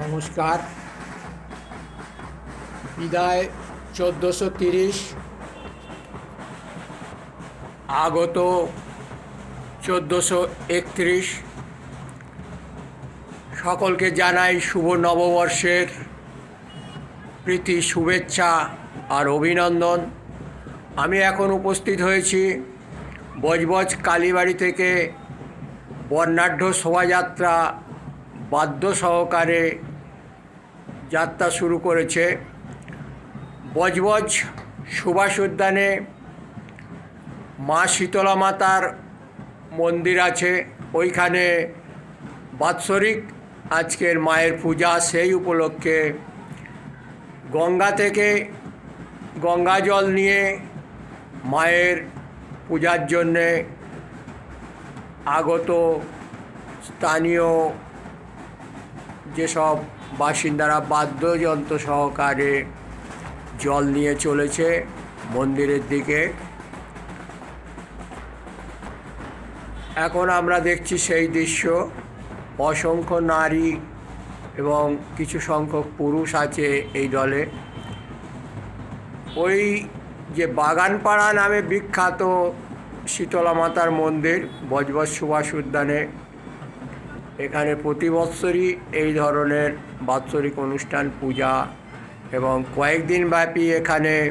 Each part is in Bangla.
নমস্কার। বিদায়, চোদ্দোশো তিরিশ। আগত, চোদ্দোশো একত্রিশ। সকলকে জানাই শুভ নববর্ষের প্রীতি, শুভেচ্ছা আর অভিনন্দন। আমি এখন উপস্থিত হয়েছি বজবজ কালীবাড়ি থেকে বর্ণাঢ্য শোভাযাত্রা বাদ্য সহকারে যাত্রা শুরু করেছে। বজবজ সুভাষ উদ্যানে মা শীতলা মাতার মন্দির আছে। ওইখানে বাৎসরিক আজকের মায়ের পূজা সেই উপলক্ষে গঙ্গা থেকে গঙ্গা জল নিয়ে মায়ের পূজার জন্যে আগত স্থানীয় যেসব বাসিন্দারা বাদ্যযন্ত্র সহকারে জল নিয়ে চলেছে মন্দিরের দিকে। এখন আমরা দেখছি সেই দৃশ্য। অসংখ্য নারী এবং কিছু সংখ্যক পুরুষ আছে এই দলে। ওই যে বাগানপাড়া নামে বিখ্যাত শীতলা মাতার মন্দির, বজবজ সুভাষ উদ্যানে এখানে প্রতি বৎসরই এই ধরনের বাৎসরিক অনুষ্ঠান, পূজা এবং কয়েকদিন ব্যাপী এখানে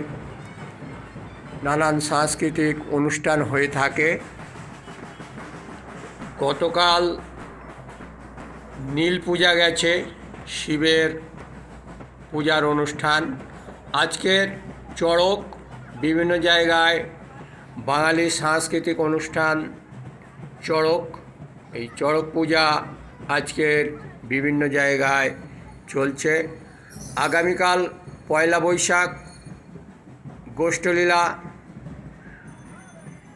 নানান সাংস্কৃতিক অনুষ্ঠান হয়ে থাকে। গতকাল নীল পূজা গেছে, শিবের পূজার অনুষ্ঠান। আজকের চড়ক বিভিন্ন জায়গায় বাঙালি সাংস্কৃতিক অনুষ্ঠান, চড়ক এই চড়ক পূজা আজকের বিভিন্ন জায়গায় চলছে। আগামীকাল পয়লা বৈশাখ, গোষ্ঠলীলা,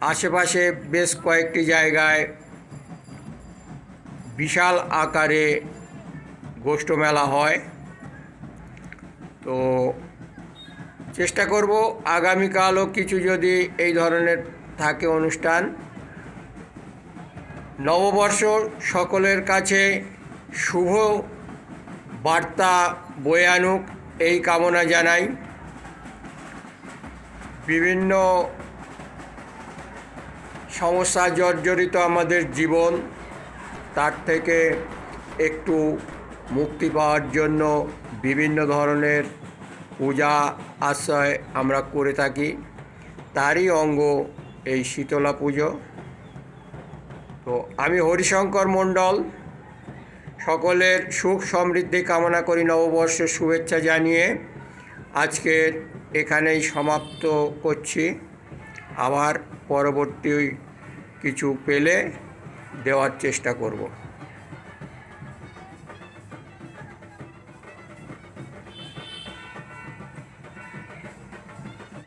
আশেপাশে বেশ কয়েকটি জায়গায় বিশাল আকারে গোষ্ঠ মেলা হয়। তো চেষ্টা করব আগামীকালও কিছু যদি এই ধরনের থাকে অনুষ্ঠান। নববর্ষ সকলের কাছে শুভ বার্তা বয়ে আনুক, এই কামনা জানাই। বিভিন্ন সমস্যা জর্জরিত আমাদের জীবন, তার থেকে একটু মুক্তি পাওয়ার জন্য বিভিন্ন ধরনের পূজা, আশ্রয় আমরা করে থাকি। তারই অঙ্গ এই শীতলা পুজো। তো আমি হরিশঙ্কর মণ্ডল। সকলের সুখ সমৃদ্ধি কামনা করি নববর্ষের শুভেচ্ছা জানিয়ে আজকের এখানেই সমাপ্ত করছি। আবার পরবর্তী কিছু পেলে দেওয়ার চেষ্টা করব।